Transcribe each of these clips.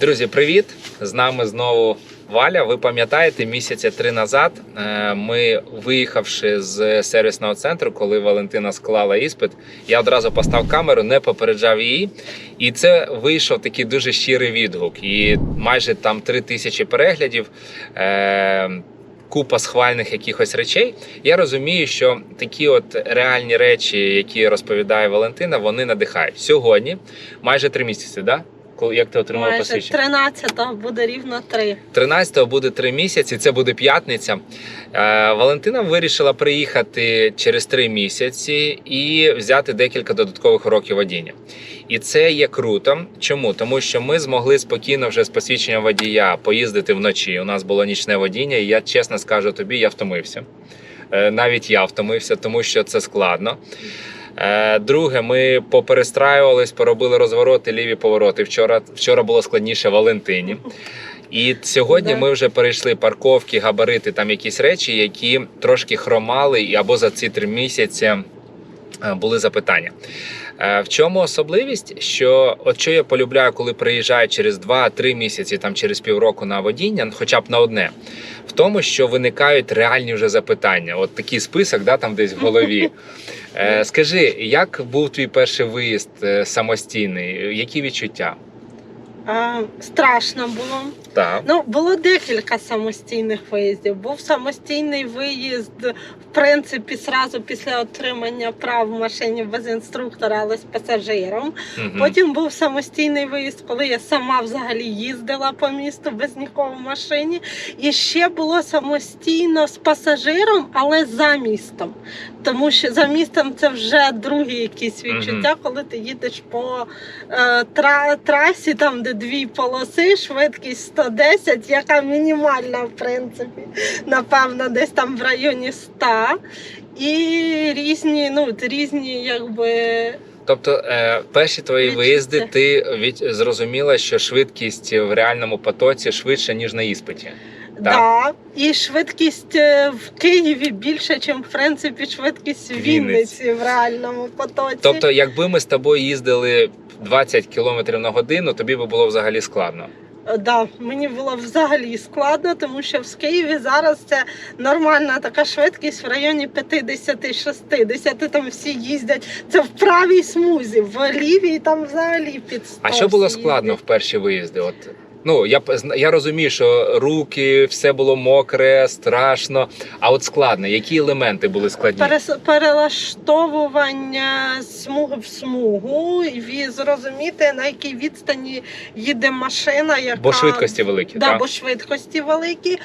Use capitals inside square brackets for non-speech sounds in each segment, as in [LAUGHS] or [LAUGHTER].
Друзі, привіт! З нами знову Валя. Ви пам'ятаєте, місяця три назад е, ми, виїхавши з сервісного центру, коли Валентина склала іспит, я одразу постав камеру, не попереджав її. І це вийшов такий дуже щирий відгук. І майже там три тисячі переглядів. Е, Купа схвальних якихось речей. Я розумію, що такі от реальні речі, які розповідає Валентина, вони надихають. Сьогодні майже три місяці, да? Коли як ти отримала Майже посвідчення? 13-го буде рівно 3. 13-го буде три місяці, це буде п'ятниця. Е, Валентина вирішила приїхати через три місяці і взяти декілька додаткових уроків водіння. І це є круто. Чому? Тому що ми змогли спокійно вже з посвідченням водія поїздити вночі. У нас було нічне водіння, і я чесно скажу тобі, я втомився. Е, Навіть я втомився, тому що це складно. Е, Друге, ми поперестраювались, поробили розвороти, ліві повороти. Вчора, вчора було складніше Валентині. І сьогодні ми вже перейшли парковки, габарити, там якісь речі, які трошки хромали, або за ці три місяці е, були запитання. В чому особливість? Що от що я полюбляю, коли приїжджаю через 2-3 місяці, там через півроку на водіння, хоча б на одне, в тому, що виникають реальні вже запитання. От такий список, да, там десь в голові. [LAUGHS] Е, Скажи, як був твій перший виїзд е, самостійний? Які відчуття? А, страшно було. Так. Ну, було декілька самостійних виїздів. Був самостійний виїзд, в принципі, зразу після отримання прав в машині без інструктора, але з пасажиром. Мгм. Потім був самостійний виїзд, коли я сама взагалі їздила по місту без нікого в машині. І ще було самостійно з пасажиром, але за містом. Тому що за містом це вже другі якісь відчуття, коли ти їдеш по е, тра- трасі, там де дві полоси, швидкість 110, яка мінімальна, в принципі, напевно, десь там в районі 100. І різні, ну, різні, якби. Тобто, е, перші твої Відчуття. виїзди, ти від, зрозуміла, що швидкість в реальному потоці швидше, ніж на іспиті. Да. І швидкість е, в Києві більше, ніж в принципі швидкість в Вінниці. Вінниці в реальному потоці. Тобто, якби ми з тобою їздили 20 км на годину, тобі би було взагалі складно. Е, Да, мені було взагалі складно, тому що в Києві зараз це нормальна така швидкість в районі 50-60. Там всі їздять. Це в правій смузі, в лівій там взагалі під 100 А що було складно їздять. в перші виїзди? От ну я я розумію, що руки, все було мокре, страшно. А от складно, які елементи були складні? Перес- перелаштовування смуги в смугу і зрозуміти на якій відстані їде машина, яка Бо швидкості великі, Да, так? бо швидкості великі,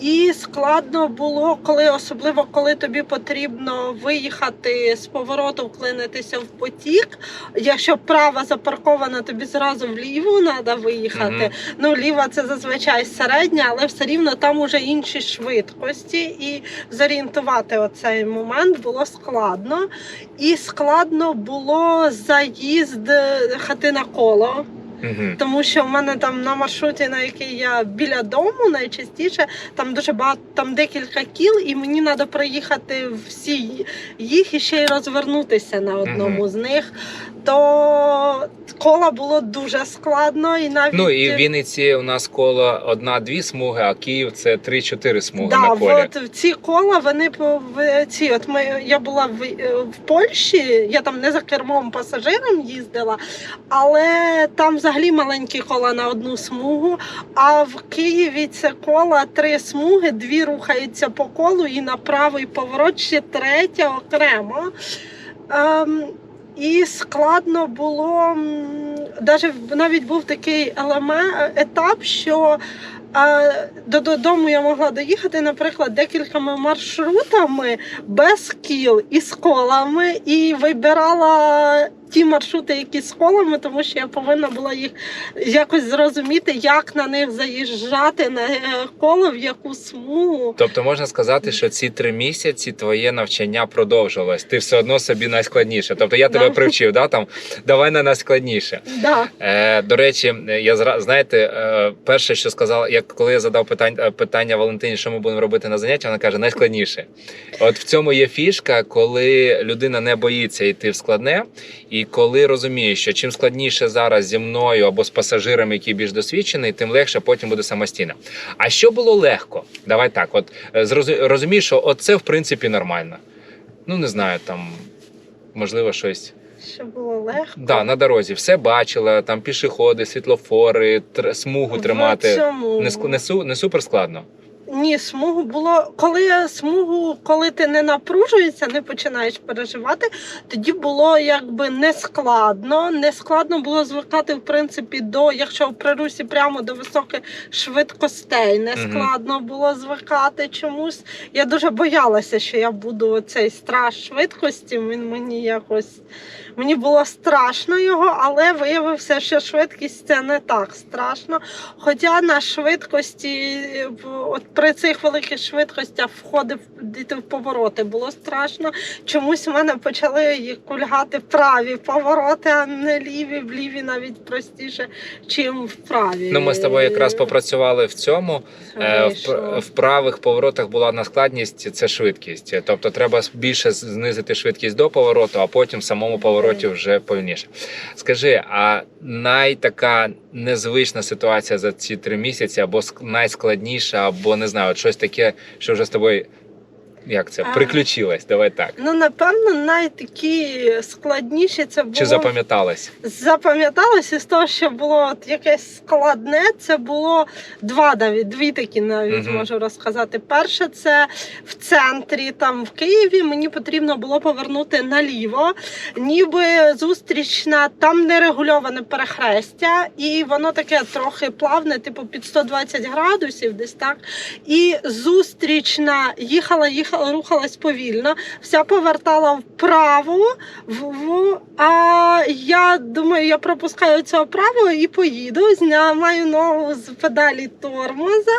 і складно було, коли особливо коли тобі потрібно виїхати з повороту, вклинитися в потік. Якщо права запаркована, тобі зразу вліво треба виїхати. Мгм. Ну, ліва це зазвичай середня, але все рівно там уже інші швидкості, і зорієнтувати оцей момент було складно. І складно було заїзд е, хатина коло. Мгм. Тому що в мене там на маршруті, на який я біля дому, найчастіше там дуже багато, там декілька кіл, і мені треба проїхати всі їх і ще й розвернутися на одному Мгм. з них. То кола було дуже складно, і навіть Ну і в Вінниці у нас коло одна-дві смуги, а Київ це три-чотири смуги Да, на колі. от ці кола вони по- ці. От ми я була в, е, в Польщі, я там не за кермом пасажиром їздила, але там взагалі маленькі кола на одну смугу. А в Києві це кола три смуги, дві рухаються по колу, і на правий поворот ще третя окремо. Ем, і складно було навіть, навіть був такий елемент, етап, що а до- додому я могла доїхати, наприклад, декількома маршрутами без кіл і з колами, і вибирала ті маршрути, які з колами, тому що я повинна була їх якось зрозуміти, як на них заїжджати на е, коло, в яку смугу. Тобто можна сказати, що ці три місяці твоє навчання продовжилось. Ти все одно собі найскладніше. Тобто я тебе Да. привчив, да, там давай на найскладніше. Да. Е, до речі, я зра... знаєте, е, перше, що сказала, як коли я задав питання, питання Валентині, що ми будемо робити на заняття, вона каже, найскладніше. От в цьому є фішка, коли людина не боїться йти в складне, і І коли розумієш, що чим складніше зараз зі мною або з пасажиром, який більш досвідчений, тим легше потім буде самостійно. А що було легко? Давай так, от е, розумієш, що оце в принципі нормально. Ну не знаю, там можливо щось. Що було легко. Да, на дорозі все бачила, там пішоходи, світлофори, тр- смугу тримати. цьому- Не, не, не супер складно. Ні, смугу було. Коли смугу, коли ти не напружуєшся, не починаєш переживати, тоді було якби не складно. Не складно було звикати, в принципі, до, якщо в прирусі прямо до високих швидкостей. Не Мгм. складно було звикати чомусь. Я дуже боялася, що я буду цей страх швидкості. Він мені якось мені було страшно його, але виявився, що швидкість це не так страшно. Хоча на швидкості, от при цих великих швидкостях входив діти в повороти, було страшно. Чомусь в мене почали їх кульгати праві повороти, а не ліві, в ліві навіть простіше, чим в праві. Ну, ми з тобою якраз попрацювали в цьому. Е, В, в правих поворотах була на складність це швидкість. Тобто треба більше знизити швидкість до повороту, а потім в самому повороті вже повільніше. Скажи, а найтака незвична ситуація за ці три місяці, або ск- найскладніша, або не знаю, щось таке, що вже з тобою. Як це? А. Приключилось, давай так. Ну, напевно, найтакі складніші це було Чи запам'яталось? запам'яталося з того, що було от якесь складне. Це було два навіть дві такі навіть Мгм. можу розказати. Перше, це в центрі, там в Києві. Мені потрібно було повернути наліво, ніби зустрічна, там нерегульоване перехрестя, і воно таке трохи плавне, типу під 120 градусів, десь так. І зустрічна їхала, їхала, [LAUGHS] рухалась повільно, вся повертала вправо, в, в, а я думаю, я пропускаю цього право і поїду, знімаю ногу з педалі тормоза,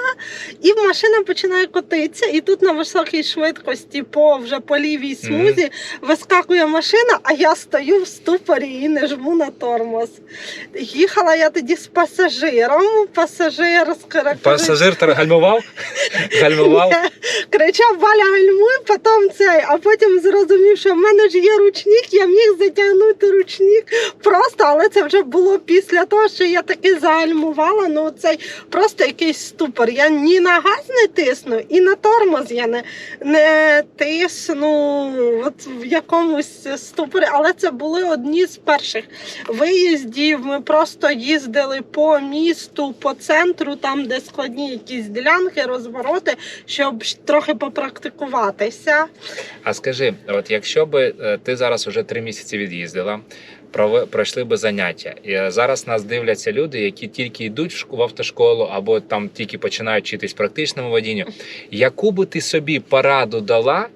і машина починає котитися. І тут на високій швидкості по вже по лівій смузі вискакує машина, а я стою в ступорі і не жму на тормоз. Їхала я тоді з пасажиром. Пасажир скоро Пасажир гальмував? [LAUGHS] Гальмував? кричав Валя гальмуй, потім цей, а потім зрозумів, що в мене ж є ручник, я міг затягнути ручник просто, але це вже було після того, що я таки загальмувала. Ну цей просто якийсь ступор. Я ні на газ не тисну, і на тормоз я не, не тисну от в якомусь ступорі. Але це були одні з перших виїздів. Ми просто їздили по місту, по центру, там, де складні якісь ділянки, розвороти, щоб трохи попрактикуватися. А скажи, от якщо би е, ти зараз вже три місяці від'їздила, пройшли би заняття. І е, зараз нас дивляться люди, які тільки йдуть в автошколу або там тільки починають вчитись практичному водінню. Яку би ти собі пораду дала?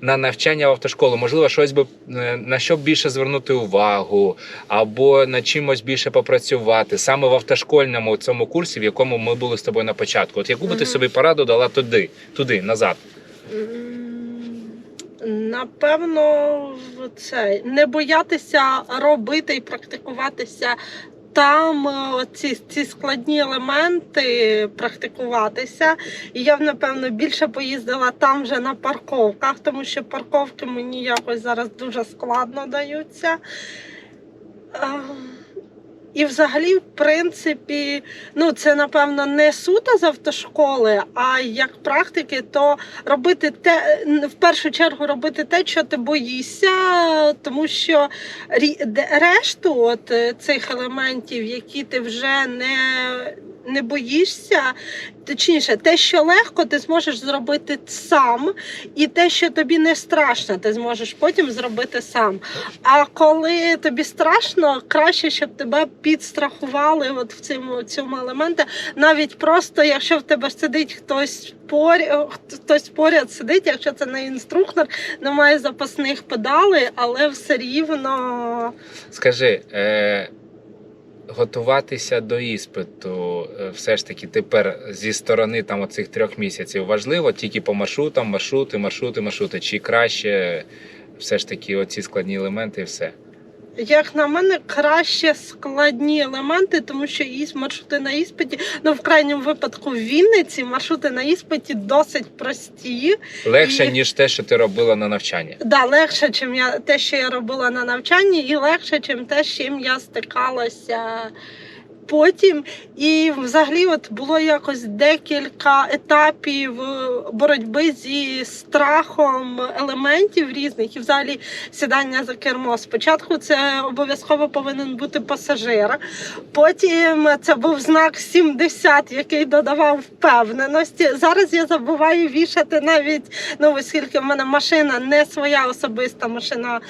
На навчання в автошколу, можливо, щось би е, на що б більше звернути увагу, або на чимось більше попрацювати саме в автошкольному цьому курсі, в якому ми були з тобою на початку. От яку би ти собі пораду дала туди, туди, назад? Напевно, це не боятися робити і практикуватися там е, ці, ці складні елементи практикуватися. І я б, напевно більше поїздила там вже на парковках, тому що парковки мені якось зараз дуже складно даються. І взагалі, в принципі, ну це напевно не суто з автошколи, а як практики, то робити те в першу чергу робити те, що ти боїшся, тому що решту от е, цих елементів, які ти вже не, не боїшся, точніше, те, що легко, ти зможеш зробити сам, і те, що тобі не страшно, ти зможеш потім зробити сам. А коли тобі страшно, краще, щоб тебе підстрахували от в цьому, цьому елементі. Навіть просто, якщо в тебе сидить хтось поряд, хтось поряд сидить, якщо це не інструктор, немає запасних педалей, але все рівно. Скажи, е, готуватися до іспиту, е, все ж таки тепер зі сторони там оцих трьох місяців важливо тільки по маршрутам, маршрути, маршрути, маршрути. Чи краще все ж таки оці складні елементи і все? Як на мене, краще складні елементи, тому що із маршрути на іспиті, ну в крайньому випадку в Вінниці маршрути на іспиті досить прості. Легше, І- ніж те, що ти робила на навчанні. Да, легше, чим я те, що я робила на навчанні, і легше, чим те, з чим я стикалася. Потім і взагалі от було якось декілька етапів е, боротьби зі страхом елементів різних, і взагалі сідання за кермо. Спочатку це обов'язково повинен бути пасажир. Потім це був знак 70, який додавав впевненості. Зараз я забуваю вішати навіть ну, оскільки в мене машина не своя особиста машина,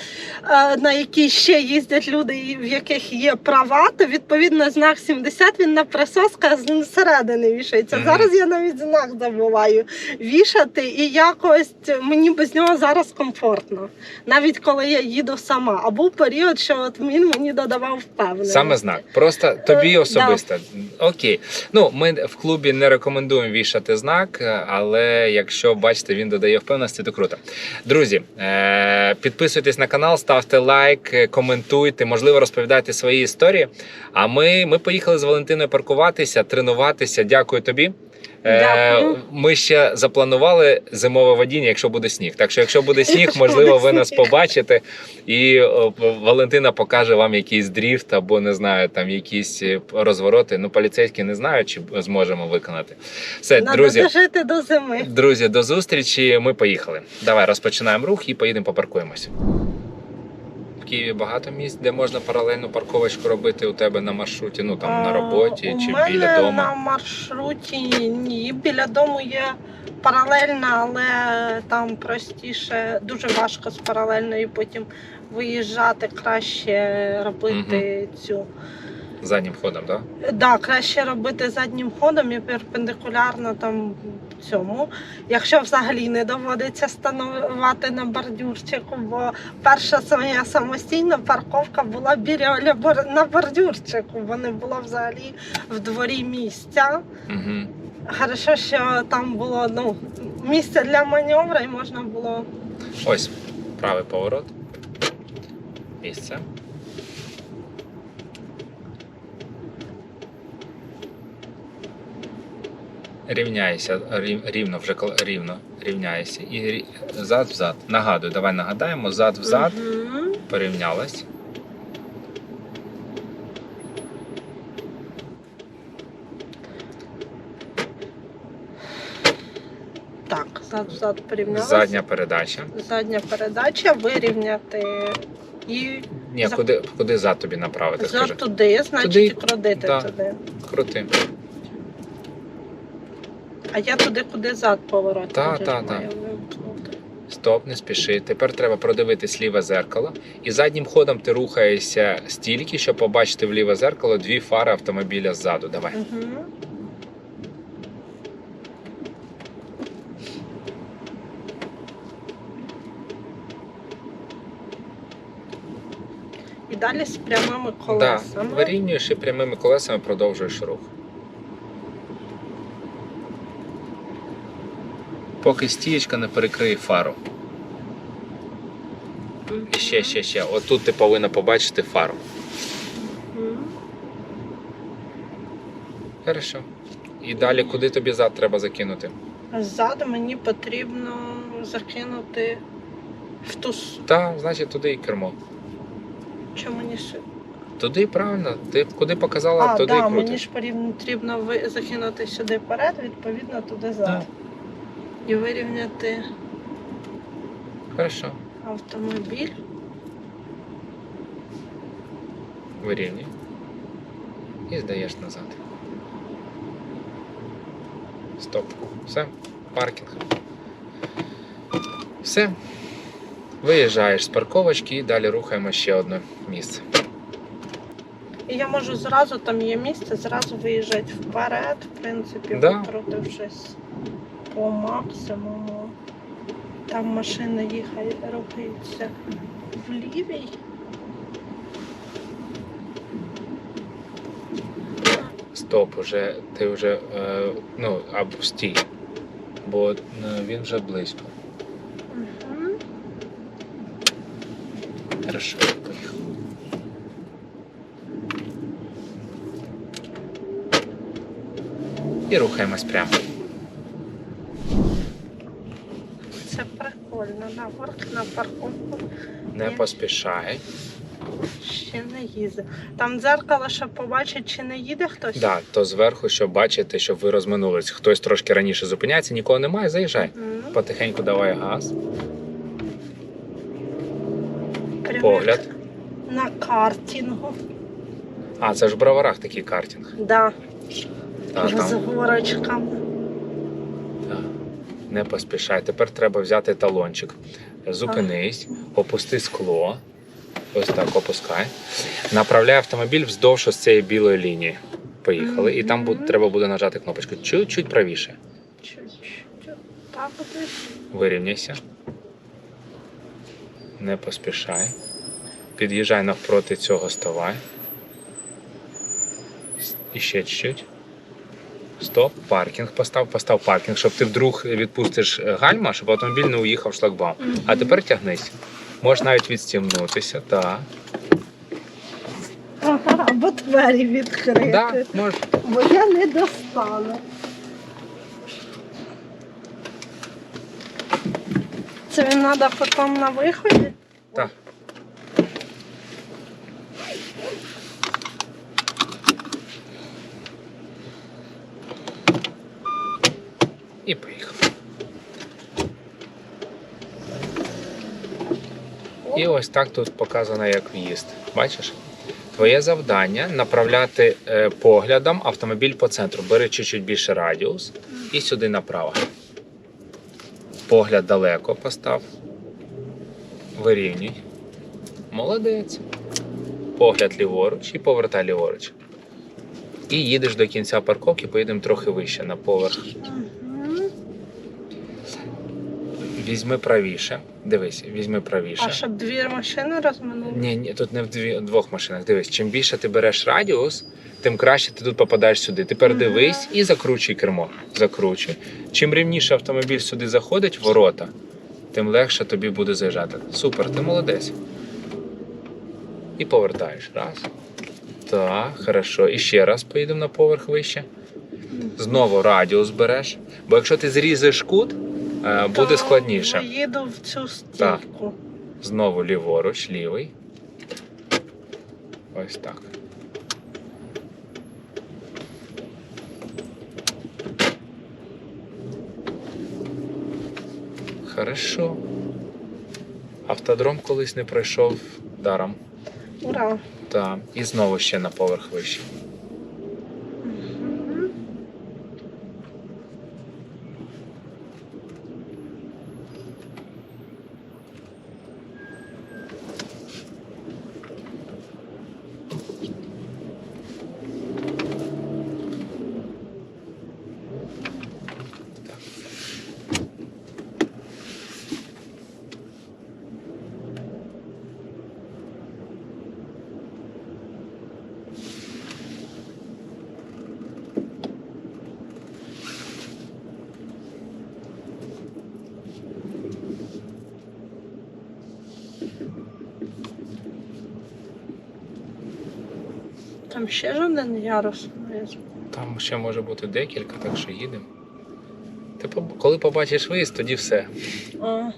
е, на якій ще їздять люди, в яких є права, то відповідно знак 70 він на присосках зсередини вішається. Зараз я навіть знак забуваю вішати, і якось мені без нього зараз комфортно, навіть коли я їду сама. А був період, що от він мені додавав впевненості. Саме знак. Просто тобі Е, особисто. Окей. Ну, ми в клубі не рекомендуємо вішати знак, але якщо бачите, він додає впевненості, то круто. Друзі, е- підписуйтесь на канал, ставте лайк, е, коментуйте, можливо, розповідайте свої історії. А ми, ми поїхали з Валентиною паркуватися, тренуватися. Дякую тобі. Е, Дякую. Ми ще запланували зимове водіння, якщо буде сніг. Так що, якщо буде сніг, Якщо можливо, буде ви нас сніг. побачите, і Валентина покаже вам якийсь дріфт або не знаю, там якісь е, розвороти. Ну, поліцейські не знаю, чи зможемо виконати. Все, Надо друзі. дожити до зими. Друзі, до зустрічі. Ми поїхали. Давай розпочинаємо рух і поїдемо попаркуємось. Києві багато місць, де можна паралельну парковочку робити у тебе на маршруті, ну там на А, роботі чи мене біля дому. на маршруті ні. Біля дому є паралельна, але там простіше, дуже важко з паралельної потім виїжджати, краще робити цю. Заднім ходом, так? Да, краще робити заднім ходом і перпендикулярно там цьому. Якщо взагалі не доводиться становити на бордюрчику, бо перша моя самостійна парковка була біля на бордюрчику, бо не було взагалі в дворі місця. Угу. Хорошо, що там було ну, місце для маневра і можна було. Ось правий поворот. Місце. Рівняйся рів- рівно, вже рівно рівняйся. І зад взад. Нагадую, давай нагадаємо, зад взад, Мгм. порівнялась. Так, зад взад порівнялася. Задня передача. Задня передача, вирівняти і Ні, За- куди, куди зад тобі направити? за Скажи. туди, значить Туди? і крутити Да. туди. Крути. А я туди, куди зад поворот. Та, вже та, ж та. маю вимкнути. Стоп, не спіши. Тепер треба продивитись ліве зеркало. І заднім ходом ти рухаєшся стільки, щоб побачити в ліве зеркало дві фари автомобіля ззаду. Давай. Мгм. І далі з прямими Да, колесами. вирівнюєш і прямими колесами продовжуєш рух. Поки стієчка не перекриє фару. І ще, ще, ще. Отут ти повинна побачити фару. Хорошо. І далі куди тобі зад треба закинути? Ззаду мені потрібно закинути в ту с- Та, значить, туди і кермо. що мені ще. Туди правильно. Ти куди показала, А, туди да, і мені ж порівн- потрібно ви- закинути сюди вперед, відповідно туди зад. І вирівняти Хорошо. автомобіль. Вирівнюй. І здаєш назад. Стоп. Все. Паркінг. Все. Виїжджаєш з парковочки і далі рухаємо ще одне місце. І я можу зразу, там є місце, зразу виїжджати вперед, в принципі, Да. викрутившись по максимуму. Там машина їхає, рухається в лівій. Стоп, уже ти вже е, ну або стій, бо е, він вже близько. Угу. Хорошо, поїхав. І рухаємось прямо. Наверх на парковку Не Ні. поспішай. ще не їздив. Там дзеркало, щоб побачити, чи не їде хтось. Да, то зверху, щоб бачити, щоб ви розминулись. Хтось трошки раніше зупиняється, нікого немає, заїжджай. Мгм. Потихеньку давай газ. Прямо Погляд. як На картингу. А, це ж в броварах такий картинг. Да. Та, з там. Не поспішай. Тепер треба взяти талончик. Зупинись, опусти скло. Ось так опускай. Направляй автомобіль вздовж ось цієї білої лінії. Поїхали. І там буде, треба буде нажати кнопочку чуть-чуть правіше. Так. Вирівняйся. Не поспішай. Під'їжджай навпроти цього ставай. І ще чуть-чуть. Стоп, паркінг постав, постав паркінг, щоб ти вдруг відпустиш е, гальма, щоб автомобіль не уїхав в шлагбаум. А тепер тягнись. Можеш навіть відстімнутися. Так. Ага, або двері відкрити. Да, можеш. Бо я не достану. Це він треба потім на виході? Так. І поїхав. І ось так тут показано, як в'їзд. Бачиш? Твоє завдання направляти е, поглядом автомобіль по центру. Бери чуть-чуть більше радіус і сюди направо. Погляд далеко постав. Вирівнюй. Молодець. Погляд ліворуч і повертай ліворуч. І їдеш до кінця парковки, поїдемо трохи вище на поверх. Візьми правіше. Дивись, візьми правіше. А щоб дві машини розминули? Ні, ні, тут не в дві, двох машинах. Дивись, чим більше ти береш радіус, тим краще ти тут попадаєш сюди. Тепер дивись і закручуй кермо. Закручуй. Чим рівніше автомобіль сюди заходить, ворота, тим легше тобі буде заїжджати. Супер, ти молодець. І повертаєш. Раз. Так, хорошо. І ще раз поїдемо на поверх вище. Знову радіус береш. Бо якщо ти зрізаєш кут, буде То складніше. Їду в цю стійку. Знову ліворуч, лівий. Ось так. Хорошо. Автодром колись не пройшов даром. Ура. Так. І знову ще на поверх вище. Там ще ж один ярус внизу. Там ще може бути декілька, так що їдемо. Ти коли побачиш виїзд, тоді все. А,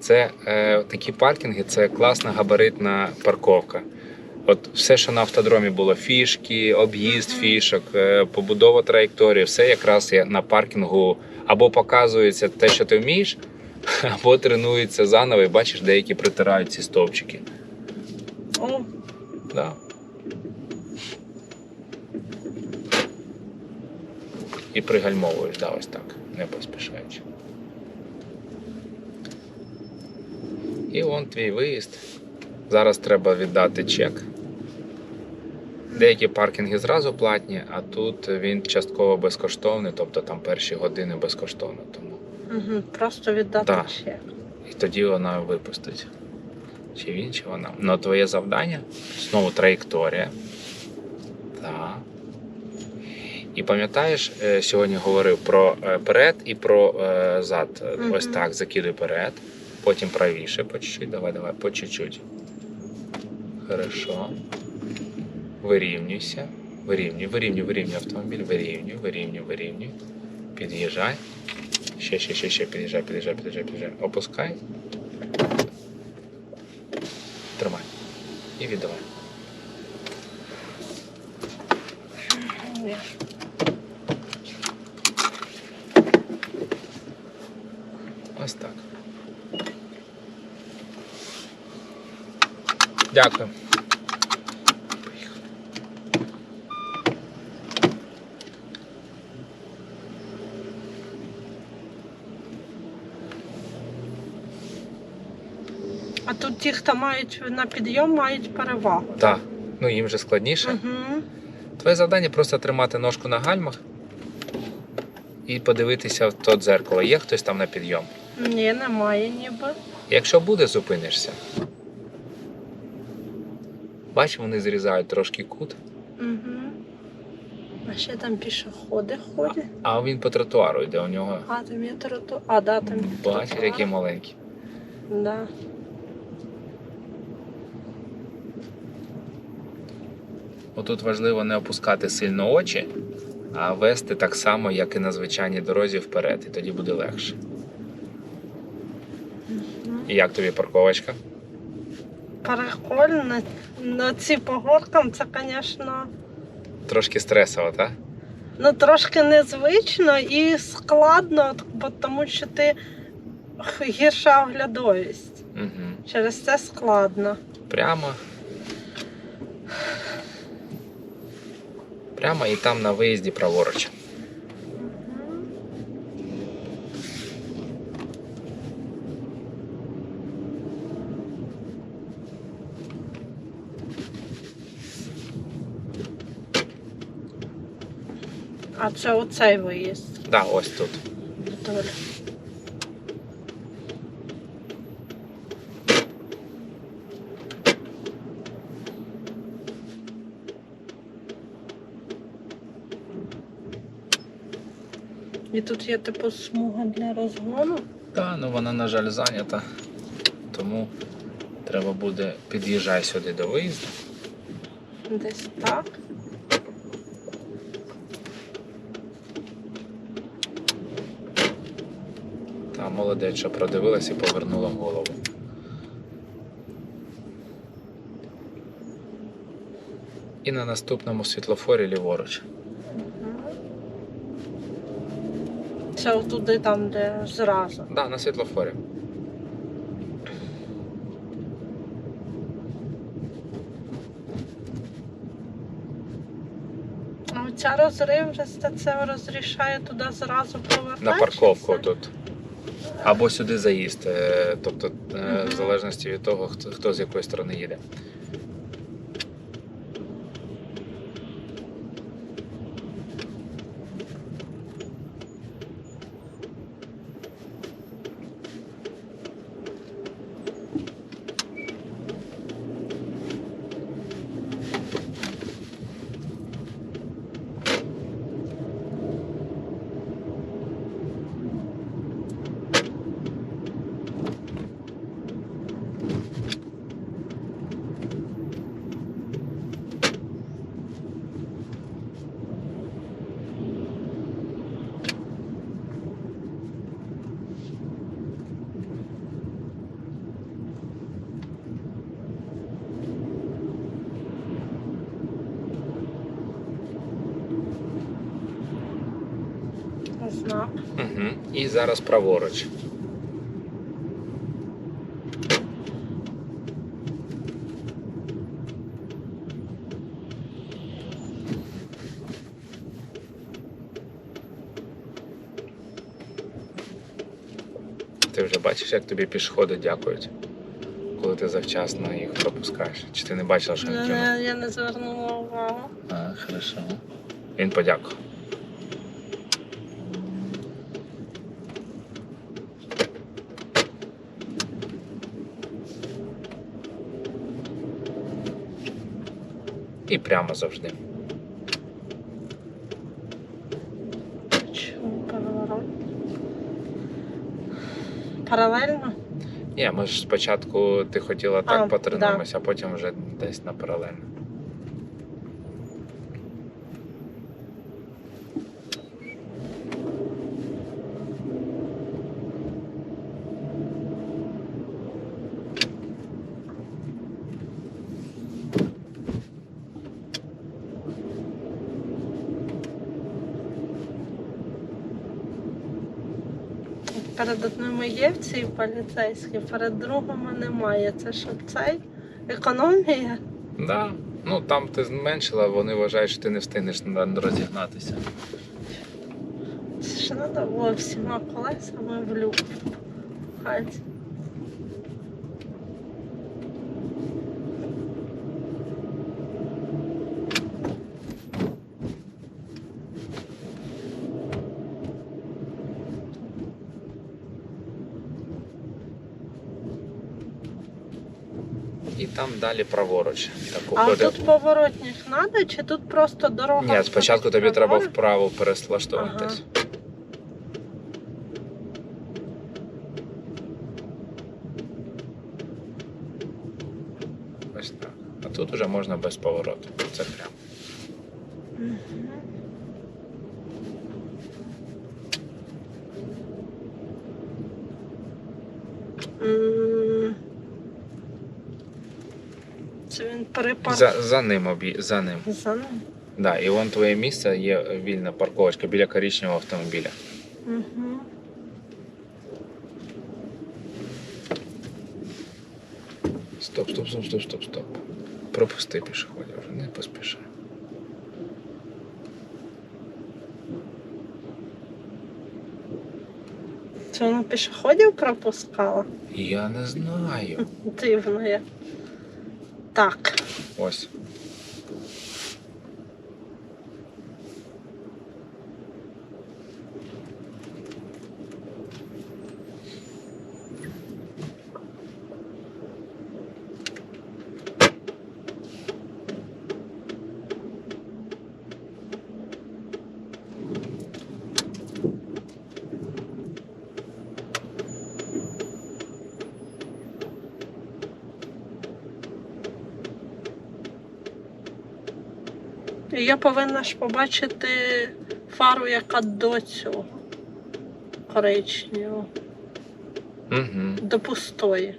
Це е, такі паркінги, це класна габаритна парковка. От все, що на автодромі було, фішки, об'їзд фішок, е, побудова траєкторії, все якраз є на паркінгу або показується те, що ти вмієш, [LAUGHS] або тренується заново, і бачиш, деякі притирають ці стовпчики. о, Да. І пригальмовуєш, да, ось так, не поспішаючи. І вон твій виїзд. Зараз треба віддати чек. Деякі паркінги зразу платні, а тут він частково безкоштовний, тобто там перші години безкоштовно. Тому. угу. просто віддати Так. ще. І тоді вона випустить. Чи він, чи вона. Ну, твоє завдання знову траєкторія. Так. І пам'ятаєш, е, сьогодні говорив про е, перед і про е, зад. Мгм. Ось так, закидуй перед, потім правіше по чуть-чуть. Давай, давай, по чуть-чуть. Хорошо. Вирівнюйся. Вирівнюй, вирівнюй, вирівнюй автомобіль, вирівнюй, вирівнюй, вирівнюй. Під'їжджай. Ще, ще, ще, ще, під'їжджай, під'їжджай, під'їжджай, під'їжджай. Опускай. Тримай. І віддавай. Ось так. Дякую. А тут ті, хто мають на підйом, мають перевагу. Так. Ну їм вже складніше. Угу. Твоє завдання просто тримати ножку на гальмах і подивитися в то дзеркало. Є хтось там на підйом. Ні, немає ніби. Якщо буде, зупинишся. Бач, вони зрізають трошки кут, Угу. А ще там пішоходи ходять. а він по тротуару йде у нього. А, там є тротуар. А, да, там є Бачиш, тротуар. який маленький. Да. Отут важливо не опускати сильно очі, а вести так само, як і на звичайній дорозі вперед, і тоді буде легше. І як тобі парковочка? Прикольно. Ну, ці по горкам це, звісно, Трошки стресово, так? ну, трошки незвично і складно, бо тому що ти гірша оглядовість. Угу. Через це складно. Прямо. Прямо і там на виїзді праворуч. А це оцей виїзд. Да, ось тут. Доля. І тут є типу смуга для розгону. Та, ну вона, на жаль, зайнята. Тому треба буде під'їжджай сюди до виїзду. Десь так. Та молодець, що продивилась і повернула голову. І на наступному світлофорі ліворуч. Це отуди там, де зразу. Да, на світлофорі. А оця розривиста це розрішає туди зразу повертатися. На парковку тут. Або сюди заїзд. е, Тобто, е, в залежності від того, хто, хто з якої сторони їде. Знак. Угу. І зараз праворуч. Ти вже бачиш, як тобі пішоходи дякують, коли ти завчасно їх пропускаєш. Чи ти не бачила, що він кинув? Я, я не звернула увагу. А, хорошо. Він подякував. І прямо завжди. Чому переворот? Паралельно? Ні, ми ж спочатку ти хотіла так потренуємося, а потім вже десь на паралельно. Є в цій поліцейській, перед другими немає. Це що цей? Економія? Да. Ну там ти зменшила, вони вважають, що ти не встигнеш розігнатися. Це ж треба було всіма колесами в люк. Хать. І там далі праворуч. Так, А уходимо. тут поворотник треба, чи тут просто дорога? Ні, спочатку тобі треба вправо переслаштуватись. Ось так. А тут уже можна без повороту. Це прямо. Мгм. М. Це він перепар... За, за ним обі... за ним. За ним. Да, і вон твоє місце є вільна парковочка біля коричневого автомобіля. Угу. Стоп, стоп, стоп, стоп, стоп, стоп. Пропусти пішоходів, вже не поспішай. Це вона пішоходів пропускала? Я не знаю. Дивно як. Так. Ось. Я повинна ж побачити фару, яка до цього. Коричневого. Угу. До пустої.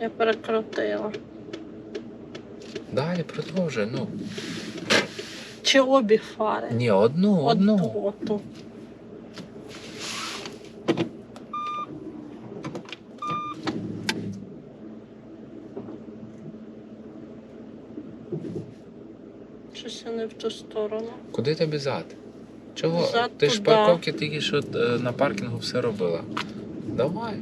Я перекрутила. Далі продовжуй. Ну. Чи обі фари? Ні, одну, одну. Оту. Щось я не в ту сторону. Куди тобі зад? Чого? Зад Ти ж парковки тільки що е, на паркінгу все робила. Давай.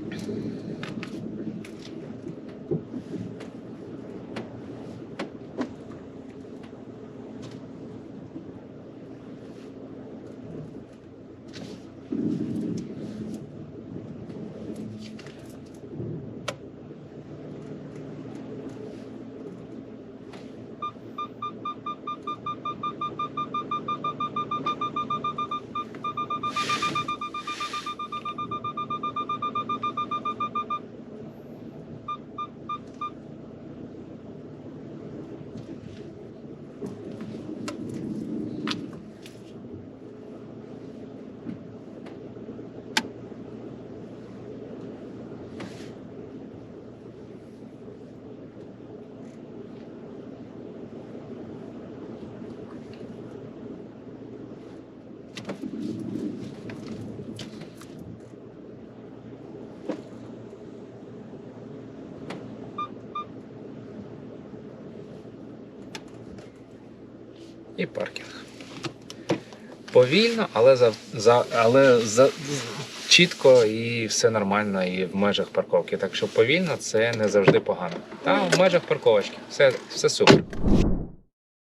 І паркінг. Повільно, але за, за, але за, чітко і все нормально, і в межах парковки. Так що повільно це не завжди погано. Та в межах парковочки. Все, все супер.